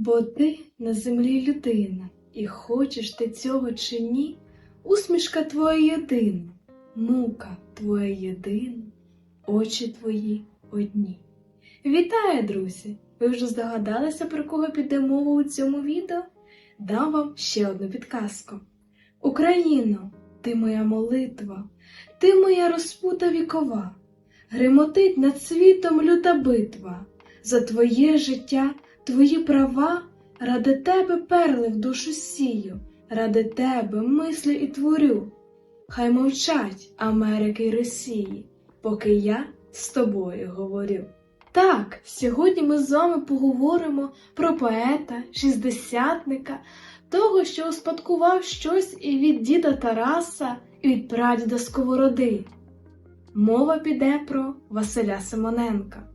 Бо ти на землі людина, і хочеш ти цього чи ні, усмішка твоя єдина, мука твоя єдина, очі твої одні. Вітаю, друзі! Ви вже здогадалися, про кого піде мова у цьому відео? Дам вам ще одну підказку. Україно, ти моя молитва, ти моя розпута вікова, гримотить над світом люта битва, за твоє життя, твої права, ради тебе перли в душу сію, ради тебе мислю і творю. Хай мовчать Америки й Росії, поки я з тобою говорю. Так, сьогодні ми з вами поговоримо про поета, шістдесятника, того, що успадкував щось і від діда Тараса, і від прадіда Сковороди. Мова піде про Василя Симоненка.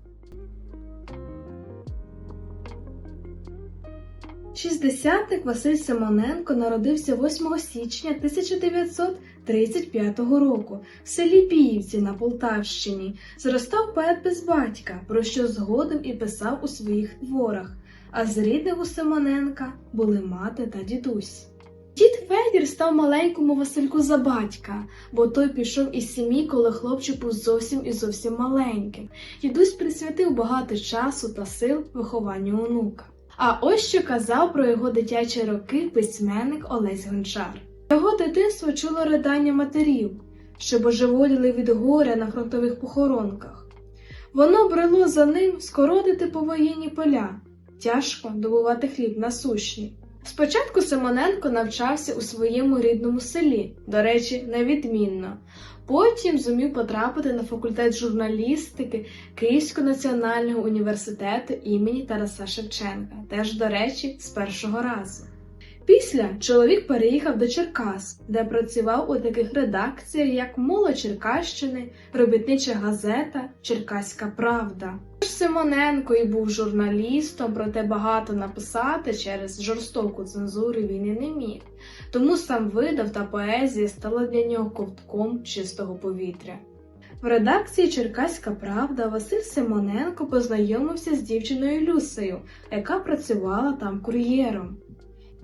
Шістдесятник Василь Симоненко народився 8 січня 1935 року в селі Піївці на Полтавщині. Зростав поет без батька, про що згодом і писав у своїх творах. А з рідних у Симоненка були мати та дідусь. Дід Федір став маленькому Васильку за батька, бо той пішов із сім'ї, коли хлопчик був зовсім і зовсім маленьким. Дідусь присвятив багато часу та сил вихованню онука. А ось що казав про його дитячі роки письменник Олесь Гончар. Його дитинство чуло ридання матерів, що божеволіли від горя на фронтових похоронках. Воно брело за ним скоротити повоєнні поля, тяжко добувати хліб насущний. Спочатку Симоненко навчався у своєму рідному селі, до речі, невідмінно. Потім зумів потрапити на факультет журналістики Київського національного університету імені Тараса Шевченка, теж, до речі, з першого разу. Після чоловік переїхав до Черкас, де працював у таких редакціях, як Моло Черкащини, Робітнича газета, Черкаська Правда. Симоненко і був журналістом, проте багато написати через жорстоку цензуру він і не міг. Тому сам видав та поезія стала для нього ковтком чистого повітря. В редакції Черкаська Правда Василь Симоненко познайомився з дівчиною Люсею, яка працювала там кур'єром.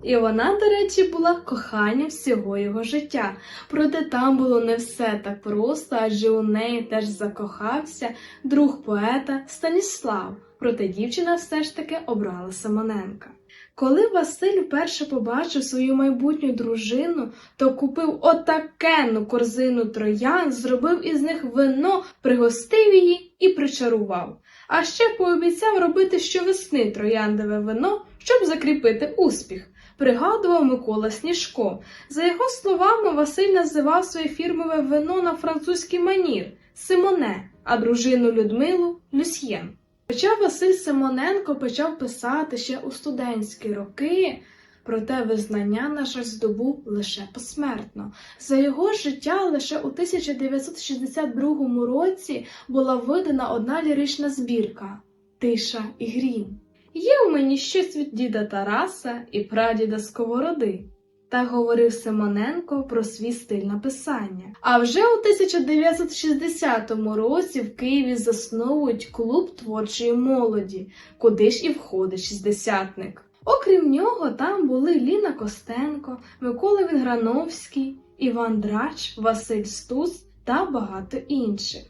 І вона, до речі, була коханням всього його життя. Проте там було не все так просто, адже у неї теж закохався друг поета Станіслав. Проте дівчина все ж таки обрала Симоненка. Коли Василь вперше побачив свою майбутню дружину, то купив отакенну корзину троян, зробив із них вино, пригостив її і причарував. А ще пообіцяв робити щовесни трояндове вино, щоб закріпити успіх пригадував Микола Сніжко. За його словами, Василь називав своє фірмове вино на французький манір Симоне, а дружину Людмилу Люсьєн. Хоча Василь Симоненко почав писати ще у студентські роки, проте визнання наше здобув лише посмертно. За його життя лише у 1962 році була видана одна лірична збірка Тиша і грім. Є у мені щось від діда Тараса і прадіда Сковороди. Так говорив Симоненко про свій стиль написання. А вже у 1960 році в Києві засновують клуб творчої молоді, куди ж і входить шістдесятник. Окрім нього, там були Ліна Костенко, Микола Вінграновський, Іван Драч, Василь Стус та багато інших.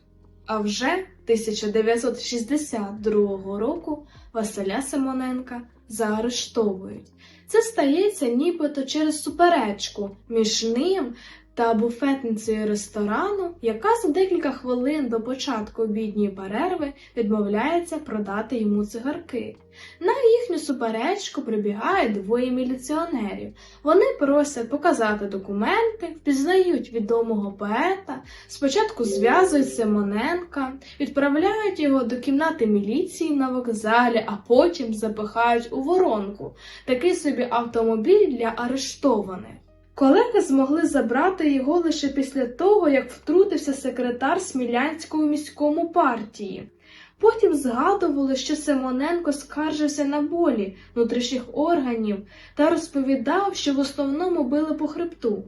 А вже 1962 року Василя Симоненка заарештовують. Це стається нібито через суперечку між ним та буфетницею ресторану, яка за декілька хвилин до початку обідньої перерви відмовляється продати йому цигарки. На їхню суперечку прибігає двоє міліціонерів. Вони просять показати документи, впізнають відомого поета, спочатку зв'язують Симоненка, відправляють його до кімнати міліції на вокзалі, а потім запихають у воронку, такий собі автомобіль для арештованих. Колеги змогли забрати його лише після того, як втрутився секретар Смілянської міському партії. Потім згадували, що Симоненко скаржився на болі внутрішніх органів та розповідав, що в основному били по хребту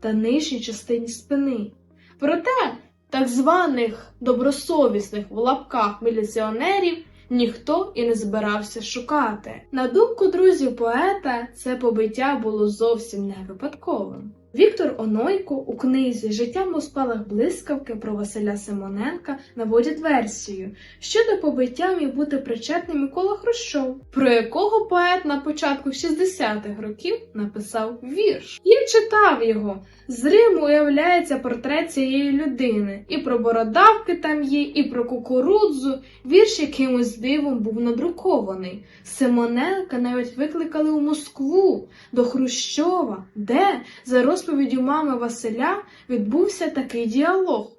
та нижній частині спини. Проте так званих добросовісних в лапках міліціонерів ніхто і не збирався шукати. На думку друзів поета, це побиття було зовсім не випадковим. Віктор Онойко у книзі Життя у спалах блискавки про Василя Симоненка наводять версію, що до побиття міг бути причетний Микола Хрущов, про якого поет на початку 60-х років написав вірш. Я читав його. З Риму уявляється портрет цієї людини. І про бородавки там є, і про кукурудзу. Вірш якимось дивом був надрукований. Симоненка навіть викликали у Москву до Хрущова, де, за розповіддю мами Василя, відбувся такий діалог.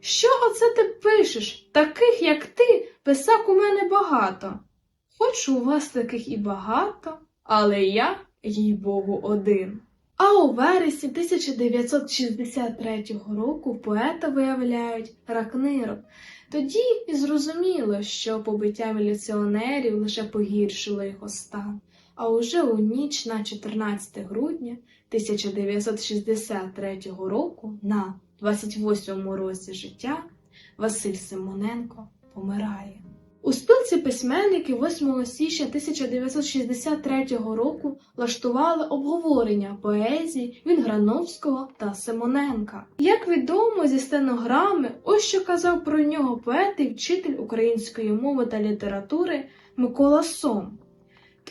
Що оце ти пишеш? Таких, як ти, писак у мене багато. Хочу у вас таких і багато, але я, їй Богу, один. А у вересні 1963 року поета виявляють рак нирок. Тоді і зрозуміло, що побиття міліціонерів лише погіршило його стан. А уже у ніч на 14 грудня 1963 року, на 28-му році життя, Василь Симоненко помирає. У спілці письменників 8 січня 1963 року влаштували обговорення поезії Вінграновського та Симоненка. Як відомо зі стенограми, ось що казав про нього поет і вчитель української мови та літератури Микола Сом.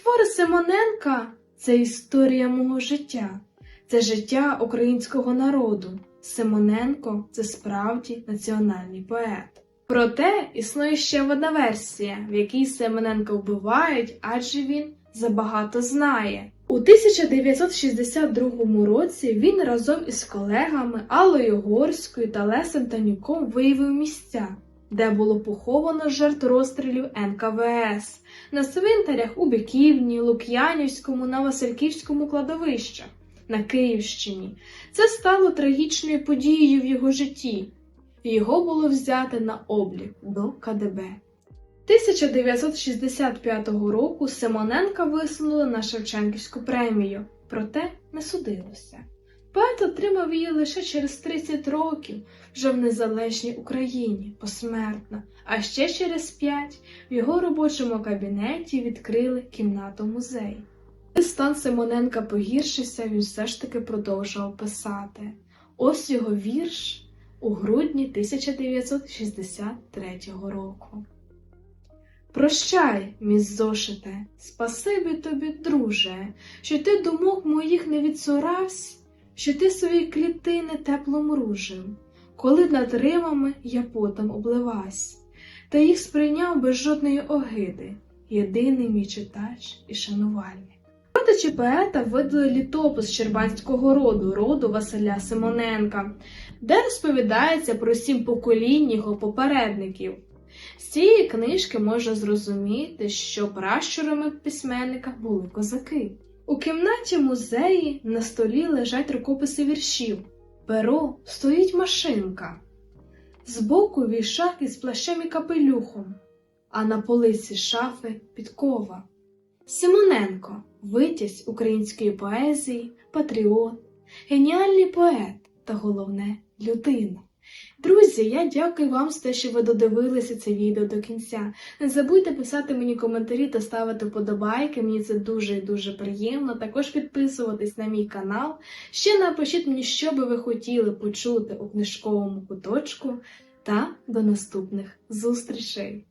Твори Симоненка це історія мого життя, це життя українського народу. Симоненко це справді національний поет. Проте існує ще одна версія, в якій Семененка вбивають, адже він забагато знає. У 1962 році він разом із колегами Аллою Горською та Лесем Танюком виявив місця, де було поховано жертв розстрілів НКВС на свинтарях у Биківні, Лук'янівському на Васильківському кладовищах на Київщині. Це стало трагічною подією в його житті. Його було взято на облік до КДБ. 1965 року Симоненка висунули на Шевченківську премію, проте не судилося. Поет отримав її лише через 30 років, вже в незалежній Україні, посмертно, а ще через 5 в його робочому кабінеті відкрили кімнату. Коли Стан Симоненка погіршився, він все ж таки продовжував писати. Ось його вірш у грудні 1963 року. Прощай, мій зошите, спасибі тобі, друже, що ти думок моїх не відсуравсь, що ти свої клітини тепло мружив, коли над римами я потом обливась, та їх сприйняв без жодної огиди, єдиний мій читач і шанувальник. Родичі поета видали літопис Щербанського роду, роду Василя Симоненка, де розповідається про сім поколінь його попередників. З цієї книжки можна зрозуміти, що пращурами письменника були козаки. У кімнаті музеї на столі лежать рукописи віршів. Перо стоїть машинка. Збоку вішак із плащем і капелюхом, а на полиці шафи підкова. Симоненко витязь української поезії, патріот, геніальний поет та головне людина. Друзі, я дякую вам за те, що ви додивилися це відео до кінця. Не забудьте писати мені коментарі та ставити вподобайки, мені це дуже і дуже приємно. Також підписуватись на мій канал. Ще напишіть мені, що би ви хотіли почути у книжковому куточку. Та до наступних зустрічей!